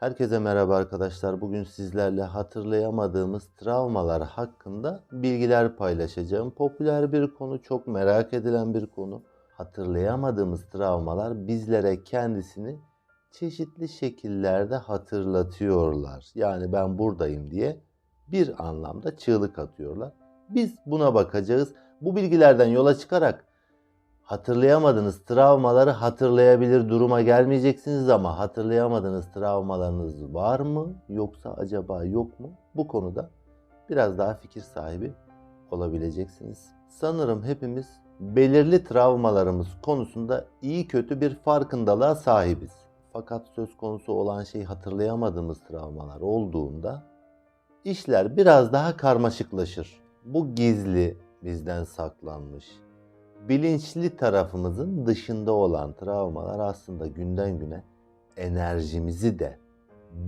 Herkese merhaba arkadaşlar. Bugün sizlerle hatırlayamadığımız travmalar hakkında bilgiler paylaşacağım. Popüler bir konu, çok merak edilen bir konu. Hatırlayamadığımız travmalar bizlere kendisini çeşitli şekillerde hatırlatıyorlar. Yani ben buradayım diye bir anlamda çığlık atıyorlar. Biz buna bakacağız. Bu bilgilerden yola çıkarak hatırlayamadığınız travmaları hatırlayabilir duruma gelmeyeceksiniz ama hatırlayamadığınız travmalarınız var mı yoksa acaba yok mu? Bu konuda biraz daha fikir sahibi olabileceksiniz. Sanırım hepimiz belirli travmalarımız konusunda iyi kötü bir farkındalığa sahibiz. Fakat söz konusu olan şey hatırlayamadığımız travmalar olduğunda işler biraz daha karmaşıklaşır. Bu gizli, bizden saklanmış, bilinçli tarafımızın dışında olan travmalar aslında günden güne enerjimizi de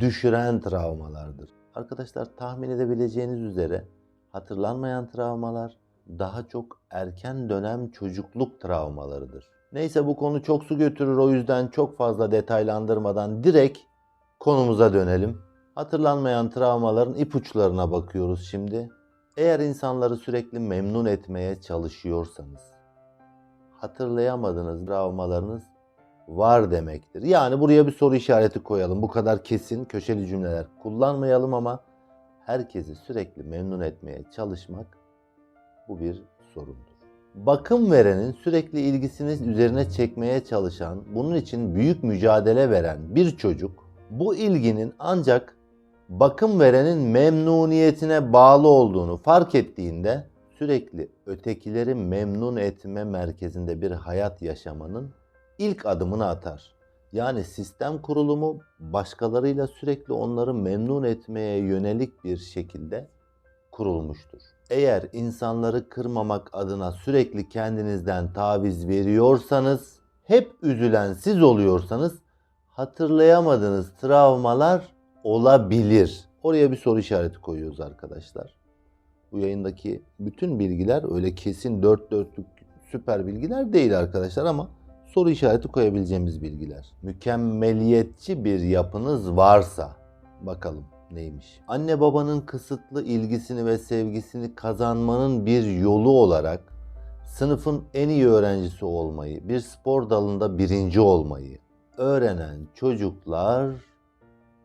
düşüren travmalardır. Arkadaşlar tahmin edebileceğiniz üzere hatırlanmayan travmalar daha çok erken dönem çocukluk travmalarıdır. Neyse bu konu çok su götürür o yüzden çok fazla detaylandırmadan direkt konumuza dönelim. Hatırlanmayan travmaların ipuçlarına bakıyoruz şimdi. Eğer insanları sürekli memnun etmeye çalışıyorsanız, hatırlayamadığınız travmalarınız var demektir. Yani buraya bir soru işareti koyalım. Bu kadar kesin köşeli cümleler kullanmayalım ama herkesi sürekli memnun etmeye çalışmak bu bir sorundur. Bakım verenin sürekli ilgisini üzerine çekmeye çalışan, bunun için büyük mücadele veren bir çocuk bu ilginin ancak bakım verenin memnuniyetine bağlı olduğunu fark ettiğinde sürekli ötekileri memnun etme merkezinde bir hayat yaşamanın ilk adımını atar. Yani sistem kurulumu başkalarıyla sürekli onları memnun etmeye yönelik bir şekilde kurulmuştur. Eğer insanları kırmamak adına sürekli kendinizden taviz veriyorsanız, hep üzülen siz oluyorsanız hatırlayamadığınız travmalar olabilir. Oraya bir soru işareti koyuyoruz arkadaşlar. Bu yayındaki bütün bilgiler öyle kesin dört dörtlük süper bilgiler değil arkadaşlar ama soru işareti koyabileceğimiz bilgiler. Mükemmeliyetçi bir yapınız varsa bakalım neymiş? Anne babanın kısıtlı ilgisini ve sevgisini kazanmanın bir yolu olarak sınıfın en iyi öğrencisi olmayı, bir spor dalında birinci olmayı öğrenen çocuklar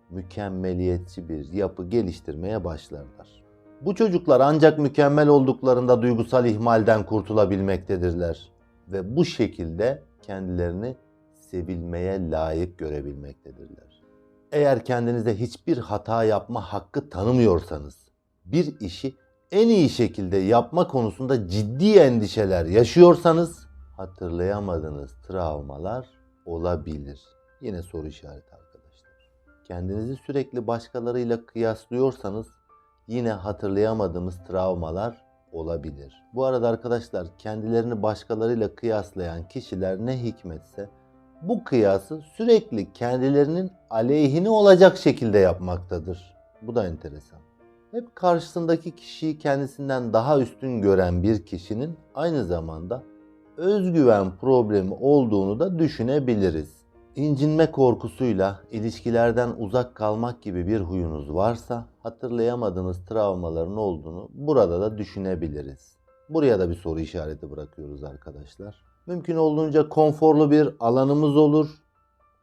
mükemmeliyetçi bir yapı geliştirmeye başlarlar. Bu çocuklar ancak mükemmel olduklarında duygusal ihmalden kurtulabilmektedirler ve bu şekilde kendilerini sevilmeye layık görebilmektedirler. Eğer kendinize hiçbir hata yapma hakkı tanımıyorsanız, bir işi en iyi şekilde yapma konusunda ciddi endişeler yaşıyorsanız, hatırlayamadığınız travmalar olabilir. Yine soru işareti arkadaşlar. Kendinizi sürekli başkalarıyla kıyaslıyorsanız yine hatırlayamadığımız travmalar olabilir. Bu arada arkadaşlar kendilerini başkalarıyla kıyaslayan kişiler ne hikmetse bu kıyası sürekli kendilerinin aleyhine olacak şekilde yapmaktadır. Bu da enteresan. Hep karşısındaki kişiyi kendisinden daha üstün gören bir kişinin aynı zamanda özgüven problemi olduğunu da düşünebiliriz. İncinme korkusuyla ilişkilerden uzak kalmak gibi bir huyunuz varsa hatırlayamadığınız travmaların olduğunu burada da düşünebiliriz. Buraya da bir soru işareti bırakıyoruz arkadaşlar. Mümkün olduğunca konforlu bir alanımız olur.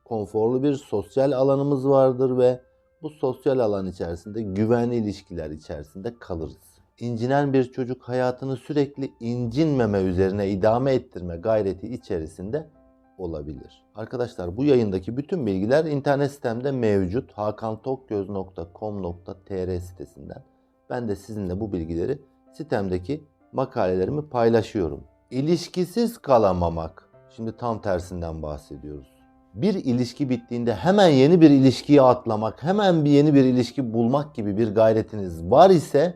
Konforlu bir sosyal alanımız vardır ve bu sosyal alan içerisinde güvenli ilişkiler içerisinde kalırız. İncinen bir çocuk hayatını sürekli incinmeme üzerine idame ettirme gayreti içerisinde olabilir. Arkadaşlar bu yayındaki bütün bilgiler internet sitemde mevcut. hakantokgöz.com.tr sitesinden. Ben de sizinle bu bilgileri sitemdeki makalelerimi paylaşıyorum. İlişkisiz kalamamak. Şimdi tam tersinden bahsediyoruz. Bir ilişki bittiğinde hemen yeni bir ilişkiye atlamak, hemen bir yeni bir ilişki bulmak gibi bir gayretiniz var ise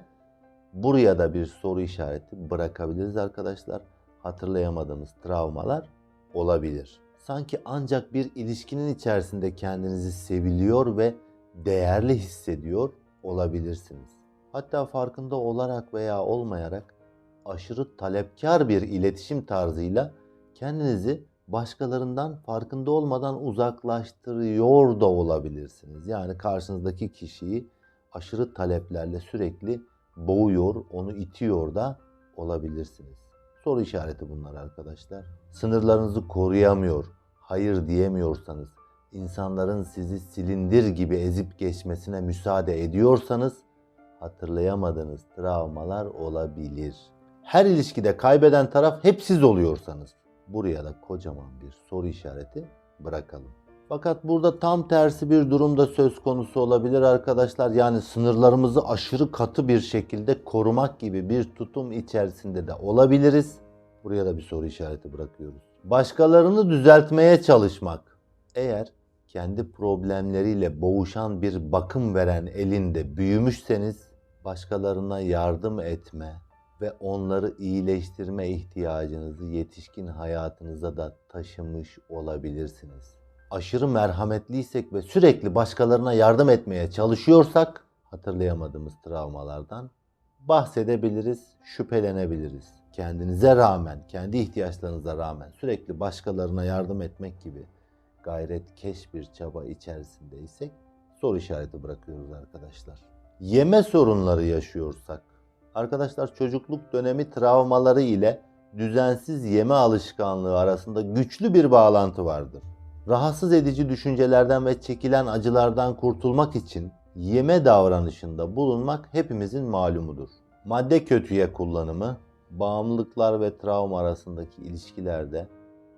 buraya da bir soru işareti bırakabiliriz arkadaşlar. Hatırlayamadığımız travmalar olabilir. Sanki ancak bir ilişkinin içerisinde kendinizi seviliyor ve değerli hissediyor olabilirsiniz. Hatta farkında olarak veya olmayarak aşırı talepkar bir iletişim tarzıyla kendinizi başkalarından farkında olmadan uzaklaştırıyor da olabilirsiniz. Yani karşınızdaki kişiyi aşırı taleplerle sürekli boğuyor, onu itiyor da olabilirsiniz. Soru işareti bunlar arkadaşlar. Sınırlarınızı koruyamıyor, hayır diyemiyorsanız, insanların sizi silindir gibi ezip geçmesine müsaade ediyorsanız hatırlayamadığınız travmalar olabilir. Her ilişkide kaybeden taraf hep siz oluyorsanız buraya da kocaman bir soru işareti bırakalım. Fakat burada tam tersi bir durumda söz konusu olabilir arkadaşlar. Yani sınırlarımızı aşırı katı bir şekilde korumak gibi bir tutum içerisinde de olabiliriz. Buraya da bir soru işareti bırakıyoruz. Başkalarını düzeltmeye çalışmak. Eğer kendi problemleriyle boğuşan bir bakım veren elinde büyümüşseniz başkalarına yardım etme ve onları iyileştirme ihtiyacınızı yetişkin hayatınıza da taşımış olabilirsiniz. Aşırı merhametliysek ve sürekli başkalarına yardım etmeye çalışıyorsak hatırlayamadığımız travmalardan bahsedebiliriz, şüphelenebiliriz. Kendinize rağmen, kendi ihtiyaçlarınıza rağmen sürekli başkalarına yardım etmek gibi gayretkeş bir çaba içerisindeysek soru işareti bırakıyoruz arkadaşlar. Yeme sorunları yaşıyorsak, arkadaşlar çocukluk dönemi travmaları ile düzensiz yeme alışkanlığı arasında güçlü bir bağlantı vardır. Rahatsız edici düşüncelerden ve çekilen acılardan kurtulmak için yeme davranışında bulunmak hepimizin malumudur. Madde kötüye kullanımı, bağımlılıklar ve travma arasındaki ilişkilerde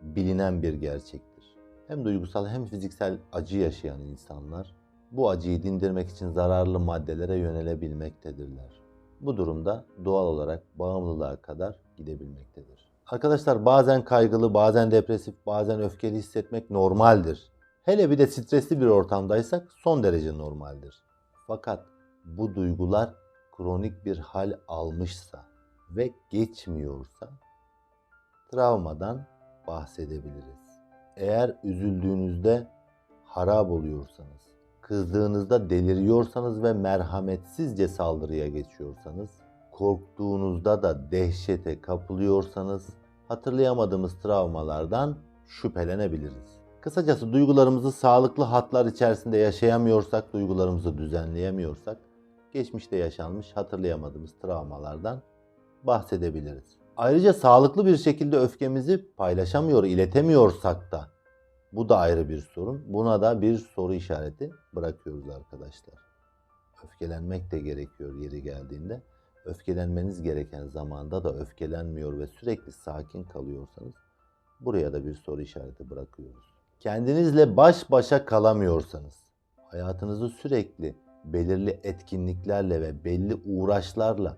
bilinen bir gerçektir. Hem duygusal hem fiziksel acı yaşayan insanlar bu acıyı dindirmek için zararlı maddelere yönelebilmektedirler. Bu durumda doğal olarak bağımlılığa kadar gidebilmektedir. Arkadaşlar bazen kaygılı, bazen depresif, bazen öfkeli hissetmek normaldir. Hele bir de stresli bir ortamdaysak son derece normaldir. Fakat bu duygular kronik bir hal almışsa ve geçmiyorsa travmadan bahsedebiliriz. Eğer üzüldüğünüzde harap oluyorsanız, kızdığınızda deliriyorsanız ve merhametsizce saldırıya geçiyorsanız, korktuğunuzda da dehşete kapılıyorsanız hatırlayamadığımız travmalardan şüphelenebiliriz. Kısacası duygularımızı sağlıklı hatlar içerisinde yaşayamıyorsak, duygularımızı düzenleyemiyorsak, geçmişte yaşanmış hatırlayamadığımız travmalardan bahsedebiliriz. Ayrıca sağlıklı bir şekilde öfkemizi paylaşamıyor, iletemiyorsak da bu da ayrı bir sorun. Buna da bir soru işareti bırakıyoruz arkadaşlar. Öfkelenmek de gerekiyor yeri geldiğinde. Öfkelenmeniz gereken zamanda da öfkelenmiyor ve sürekli sakin kalıyorsanız buraya da bir soru işareti bırakıyoruz. Kendinizle baş başa kalamıyorsanız, hayatınızı sürekli belirli etkinliklerle ve belli uğraşlarla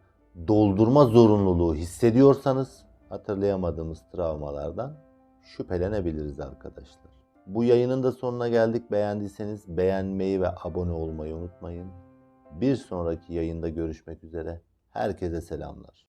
doldurma zorunluluğu hissediyorsanız hatırlayamadığımız travmalardan şüphelenebiliriz arkadaşlar. Bu yayının da sonuna geldik. Beğendiyseniz beğenmeyi ve abone olmayı unutmayın. Bir sonraki yayında görüşmek üzere. Herkese selamlar.